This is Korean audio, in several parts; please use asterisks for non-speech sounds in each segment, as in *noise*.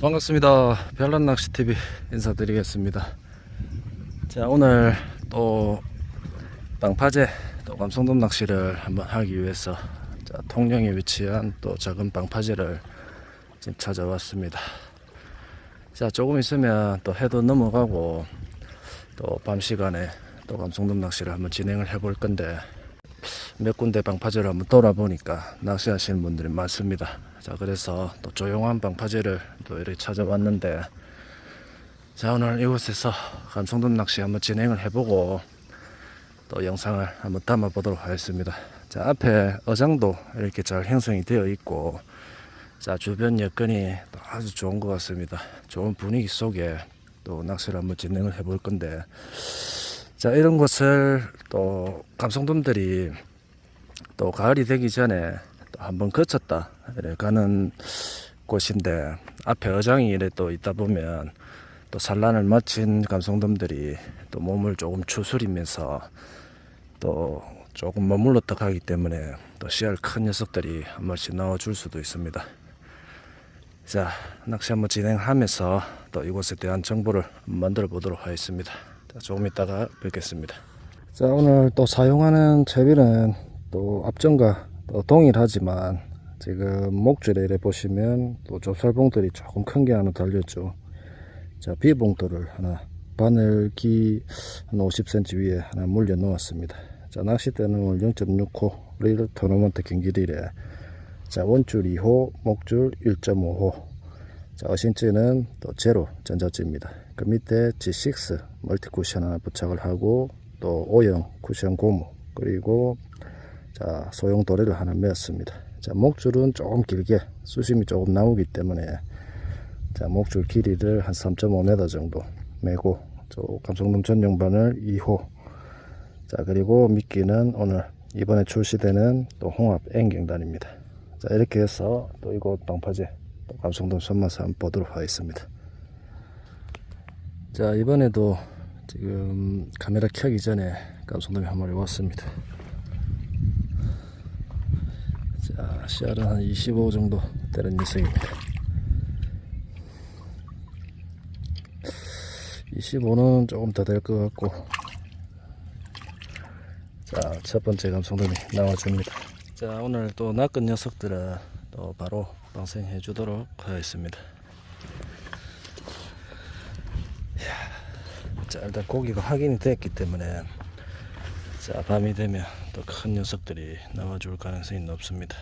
반갑습니다. 별난 낚시TV 인사드리겠습니다. 자, 오늘 또 방파제 또 감성돔 낚시를 한번 하기 위해서 자, 통영에 위치한 또 작은 방파제를 지금 찾아왔습니다. 자, 조금 있으면 또 해도 넘어가고 또 밤 시간에 또 감성돔 낚시를 한번 진행을 해볼 건데 몇 군데 방파제를 한번 돌아보니까 낚시하시는 분들이 많습니다. 자, 그래서 또 조용한 방파제를 또 이렇게 찾아왔는데, 자, 오늘 이곳에서 감성돔 낚시 한번 진행을 해보고, 또 영상을 한번 담아 보도록 하겠습니다. 자, 앞에 어장도 이렇게 잘 형성이 되어 있고, 자, 주변 여건이 또 아주 좋은 것 같습니다. 좋은 분위기 속에 또 낚시를 한번 진행을 해볼 건데, 자, 이런 곳을 또 감성돔들이 또 가을이 되기 전에 또 한번 거쳤다 이래 가는 곳인데 앞에 어장이 이래 또 있다 보면 또 산란을 마친 감성돔들이 또 몸을 조금 추스리면서 또 조금 머물렀다 가기 때문에 또 씨알 큰 녀석들이 한 마리씩 나와줄 수도 있습니다. 자, 낚시 한번 진행하면서 또 이곳에 대한 정보를 만들어 보도록 하겠습니다. 자, 조금 이따가 뵙겠습니다. 자, 오늘 또 사용하는 채비는 또 앞전과 또 동일하지만 지금 목줄에 이래 보시면 또 좁쌀봉돌이 조금 큰 게 하나 달렸죠. 자, 비봉돌을 하나 바늘기 한 50cm 위에 하나 물려 놓았습니다. 자, 낚싯대는 오늘 0.6호 리를 토너먼트 경기리래. 자, 원줄 2호, 목줄 1.5호. 자, 어신지는 또 제로 전자지입니다. 그 밑에 G6 멀티 쿠션 하나 부착을 하고 또 O형 쿠션 고무 그리고 자, 소형 도래를 하나 메었습니다. 자, 목줄은 조금 길게 수심이 조금 나오기 때문에 자, 목줄 길이를 한 3.5m 정도 메고 저 감성돔 전용 바늘 2호 자, 그리고 미끼는 오늘 이번에 출시되는 또 홍합 N경단입니다. 자, 이렇게 해서 또 이곳 방파제 또 감성돔 손맛을 한번 보도록 하겠습니다. 자, 이번에도 지금 카메라 켜기 전에 감성돔이 한 마리 왔습니다. 자, 씨알은 한 25 정도 되는 녀석입니다. 25는 조금 더 될 것 같고, 자, 첫 번째 감성돔이 나와줍니다. 자, 오늘 또 낚은 녀석들은 또 바로 방생해 주도록 하겠습니다. 자, 일단 고기가 확인이 됐기 때문에 자, 밤이 되면 또 큰 녀석들이 나와줄 가능성이 높습니다.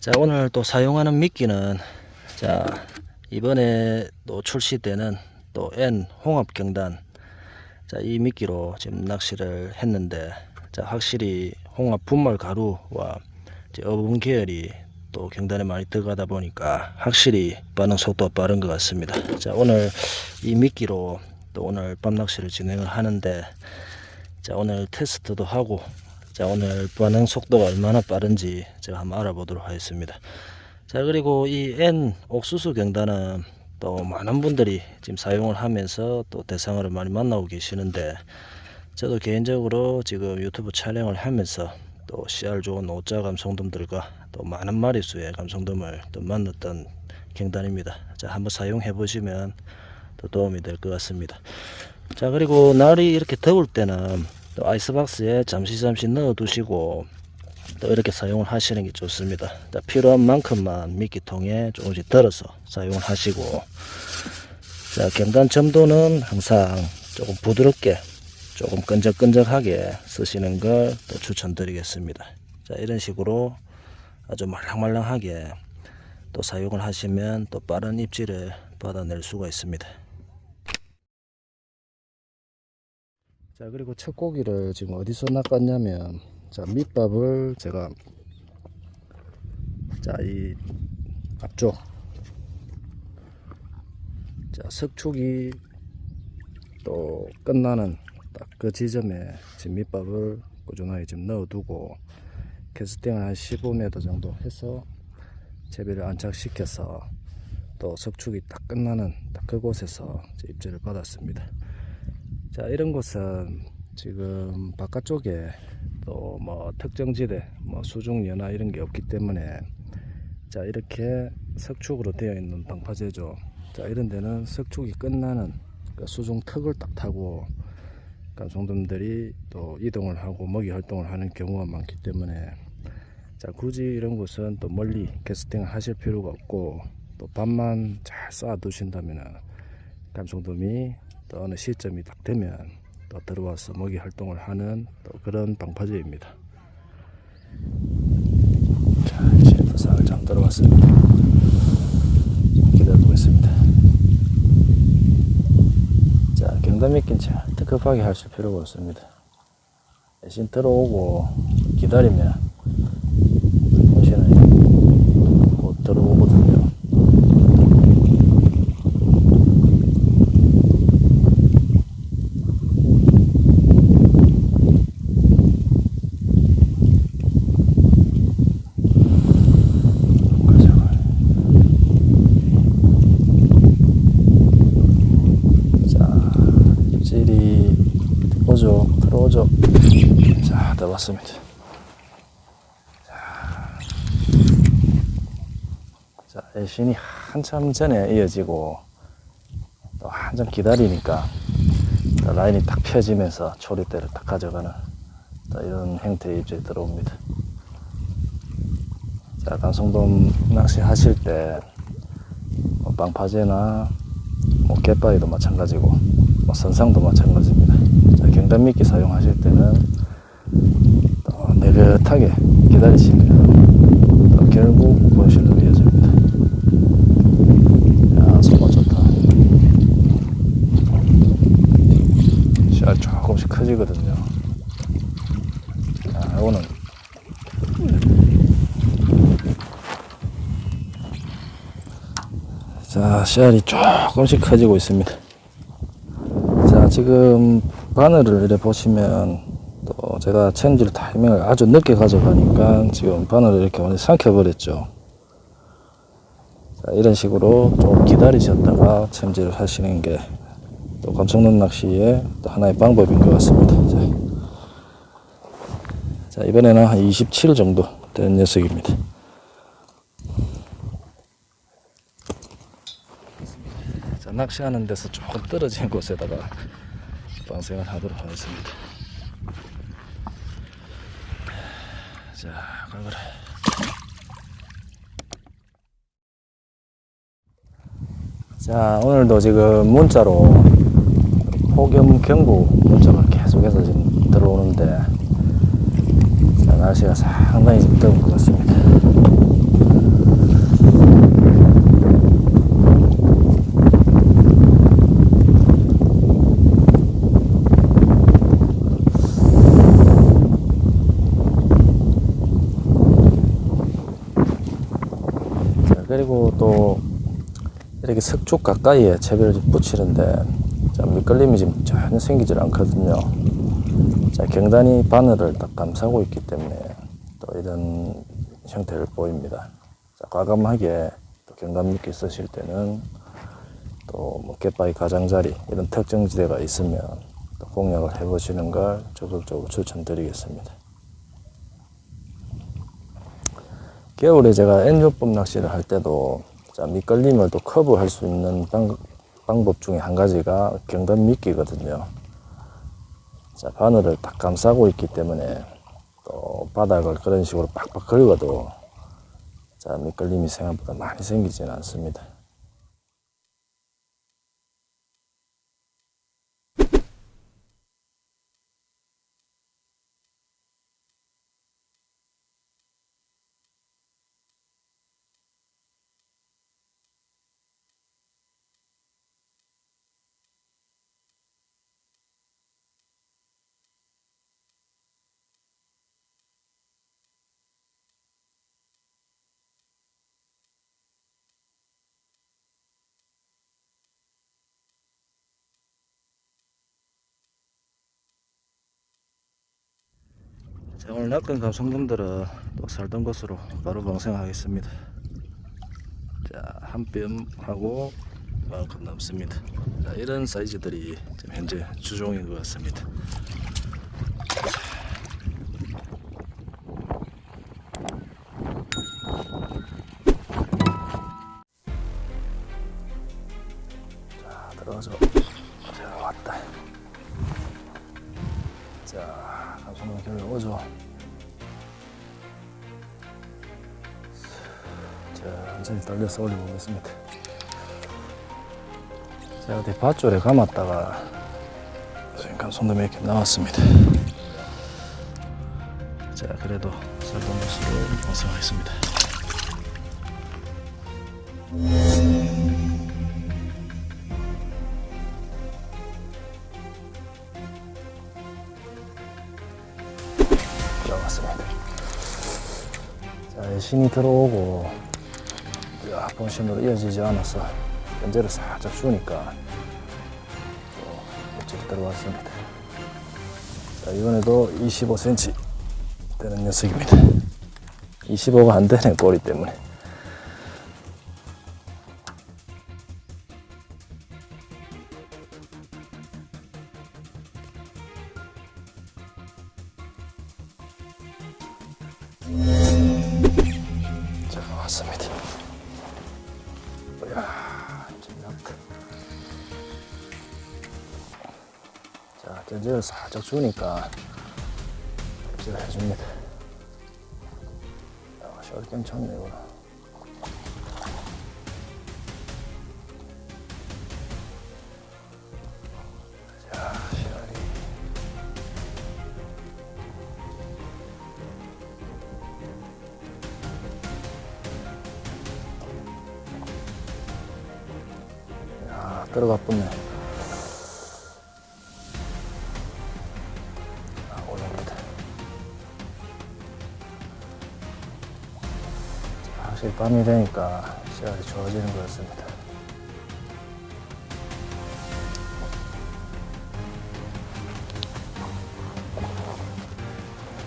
자, 오늘 또 사용하는 미끼는 자, 이번에 또 출시되는 또 N 홍합 경단 자, 이 미끼로 지금 낚시를 했는데 자, 확실히 홍합 분말 가루와 어분 계열이 또 경단에 많이 들어가다 보니까 확실히 반응 속도가 빠른 것 같습니다. 자, 오늘 이 미끼로 또 오늘 밤 낚시를 진행을 하는데 자, 오늘 테스트도 하고 자, 오늘 반응 속도가 얼마나 빠른지 제가 한번 알아보도록 하겠습니다. 자, 그리고 이 N 옥수수 경단은 또 많은 분들이 지금 사용을 하면서 또 대상어를 많이 만나고 계시는데 저도 개인적으로 지금 유튜브 촬영을 하면서 또 씨알 좋은 오자 감성돔들과 또 많은 마리수의 감성돔을 또 만났던 경단입니다. 자, 한번 사용해 보시면 또 도움이 될 것 같습니다. 자, 그리고 날이 이렇게 더울 때는 또 아이스박스에 잠시 잠시 넣어 두시고 또 이렇게 사용을 하시는 게 좋습니다. 자, 필요한 만큼만 미끼통에 조금씩 덜어서 사용을 하시고 자, 경단 점도는 항상 조금 부드럽게 조금 끈적끈적하게 쓰시는 걸 또 추천드리겠습니다. 자, 이런 식으로 아주 말랑말랑하게 또 사용을 하시면 또 빠른 입질을 받아낼 수가 있습니다. 자, 그리고 첫 고기를 지금 어디서 낚았냐면 자, 밑밥을 제가 자, 이 앞쪽 자, 석축이 또 끝나는 딱 그 지점에 지금 밑밥을 꾸준하게 지금 넣어두고 캐스팅을 한 15m 정도 해서 채비를 안착시켜서 또 석축이 딱 끝나는 딱 그곳에서 입질을 받았습니다. 자 이런 곳은 지금 바깥쪽에 또 뭐 특정지대, 뭐 수중 연화 이런 게 없기 때문에 자 이렇게 석축으로 되어 있는 방파제죠. 자 이런 데는 석축이 끝나는 그 수중 턱을 딱 타고 감성돔들이 또 이동을 하고 먹이 활동을 하는 경우가 많기 때문에 자 굳이 이런 곳은 또 멀리 캐스팅을 하실 필요가 없고 또 밤만 잘 쌓아 두신다면은 감성돔이 또 어느 시점이 딱 되면 또 들어와서 먹이 활동을 하는 또 그런 방파제입니다. 자 이제 부상을 장 들어 왔습니다. 기다리고 있습니다. 자 경담 믿긴 차 급하게 하실 필요가 없습니다. 대신 들어오고 기다리면 들어오거든요. 들어오죠. 자, 들어왔습니다. 자, 애신이 한참 전에 이어지고 또 한참 기다리니까 또 라인이 딱 펴지면서 초리대를 딱 가져가는 또 이런 형태의 입질이 들어옵니다. 자, 단성돔 낚시 하실 때, 뭐 빵파제나, 뭐, 갯바위도 마찬가지고, 뭐, 선상도 마찬가지입니다. 자, 경단미끼 사용하실 때는, 또, 느긋하게 기다리시면, 또, 결국, 본실로 이어집니다. 야, 손맛 좋다. 씨알 조금씩 커지거든요. 자, 이거는 자, 씨알이 조금씩 커지고 있습니다. 자, 지금 바늘을 이렇게 보시면 또 제가 챔질 타이밍을 아주 늦게 가져가니까 지금 바늘을 이렇게 완전 삼켜버렸죠. 자, 이런 식으로 좀 기다리셨다가 챔질을 하시는 게 또 감성론 낚시의 또 하나의 방법인 것 같습니다. 자, 자 이번에는 한 27 정도 되는 녀석입니다. 자, 낚시하는 데서 조금 떨어진 곳에다가 방생을 하도록 하겠습니다. 자, 가거라. 자, 오늘도 지금 문자로 폭염 경보 문자가 계속해서 지금 들어오는데 자, 날씨가 상당히 지금 더운 것 같습니다. 자, 그리고 또 이렇게 석축 가까이에 좀 붙이는데 자, 밑걸림이 지금 전혀 생기질 않거든요. 자, 경단이 바늘을 딱 감싸고 있기 때문에 또 이런 형태를 보입니다. 자, 과감하게 또 경단 미끼 쓰실 때는 또뭐 갯바위 가장자리 이런 특정 지대가 있으면 또 공략을 해보시는 걸 적극적으로 추천드리겠습니다. 겨울에 제가 N조법 낚시를 할 때도 자, 밑걸림을 또 커브할 수 있는 방, 방법 중에 한 가지가 경단 미끼거든요. 자, 바늘을 딱 감싸고 있기 때문에 또 바닥을 그런 식으로 빡빡 긁어도 자, 밑걸림이 생각보다 많이 생기지는 않습니다. 자, 오늘 낚은 감성돔들은 또 살던 것으로 바로 방생하겠습니다. 자, 한 뼘하고 만큼 남습니다. 자, 이런 사이즈들이 지금 현재 주종인 것 같습니다. 자, 들어가서 오죠. 자, 완전히 떨려서 올려보겠습니다. 자, 어디 밧줄에 감았다가 지금 감성돔이 이렇게 나왔습니다. 자, 그래도 살동무수를 완성하겠습니다. 들어갔습니다. 자, 신이 들어오고 야, 본신으로 이어지지 않아서 연재를 살짝 주니까 또 들어왔습니다. 자, 이번에도 25cm 되는 녀석입니다. 25가 안 되네, 꼬리 때문에. 주니까 견제를 해줍니다. 야, 시월 괜찮네, 이거. 야, 들어가 붙네. 확실히 밤이 되니까 시야가 좋아지는 것 같습니다.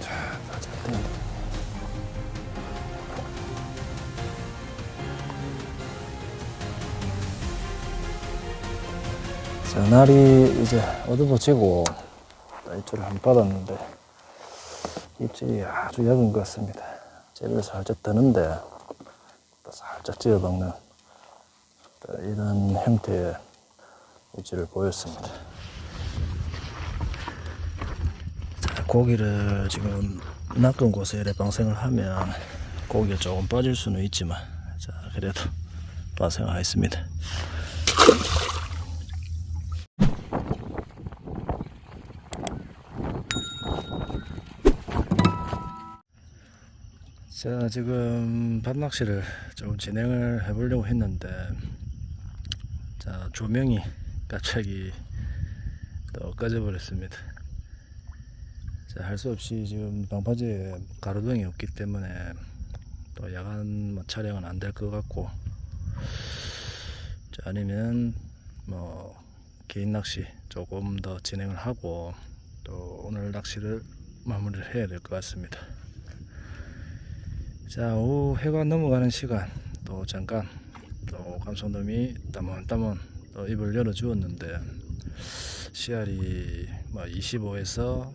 자, 뜬다. 자, 날이 이제 어두워지고 입질을 한번 받았는데 입질이 아주 얇은 것 같습니다. 쟤를 살짝 드는데 또 살짝 찌어박는 또 이런 형태의 입질을 보였습니다. 자, 고기를 지금 낚은 곳에 이렇게 방생을 하면 고기가 조금 빠질 수는 있지만 자, 그래도 방생을 하겠습니다. 자 지금 밤낚시를 좀 진행을 해보려고 했는데 자 조명이 갑자기 또 꺼져버렸습니다. 자할수 없이 지금 방파제에 가로등이 없기 때문에 또 야간 뭐 촬영은 안 될 것 같고 자 아니면 뭐 개인 낚시 조금 더 진행을 하고 또 오늘 낚시를 마무리를 해야 될 것 같습니다 자, 오후 해가 넘어가는 시간 또 잠깐 또 감성돔이 따문따문 또 입을 열어 주었는데 씨알이 뭐 25에서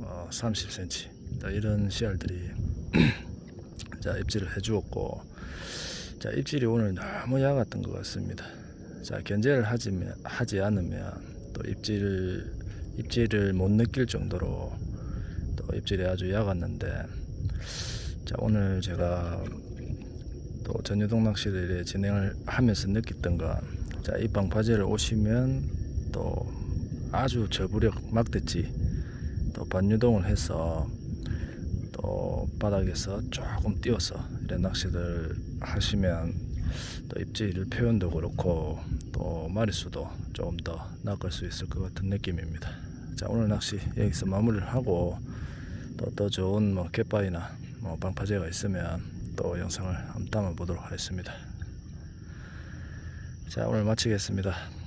어 30cm 또 이런 씨알들이 *clears throat* 자 입질을 해 주었고 자 입질이 오늘 너무 약았던 것 같습니다. 자 견제를 하지, 하지 않으면 또 입질 입질을 못 느낄 정도로 또 입질이 아주 약았는데 자 오늘 제가 또 전유동 낚시를 진행을 하면서 느꼈던 건자 이 방파제를 오시면 또 아주 저부력 막대지 또 반유동을 해서 또 바닥에서 조금 띄워서 이런 낚시를 하시면 또 입질 표현도 그렇고 또 마리수도 조금 더 낚을 수 있을 것 같은 느낌입니다. 자 오늘 낚시 여기서 마무리를 하고 또 더 좋은 뭐 갯바위나 뭐 방파제가 있으면 또 영상을 담아 보도록 하겠습니다. 자 오늘 마치겠습니다.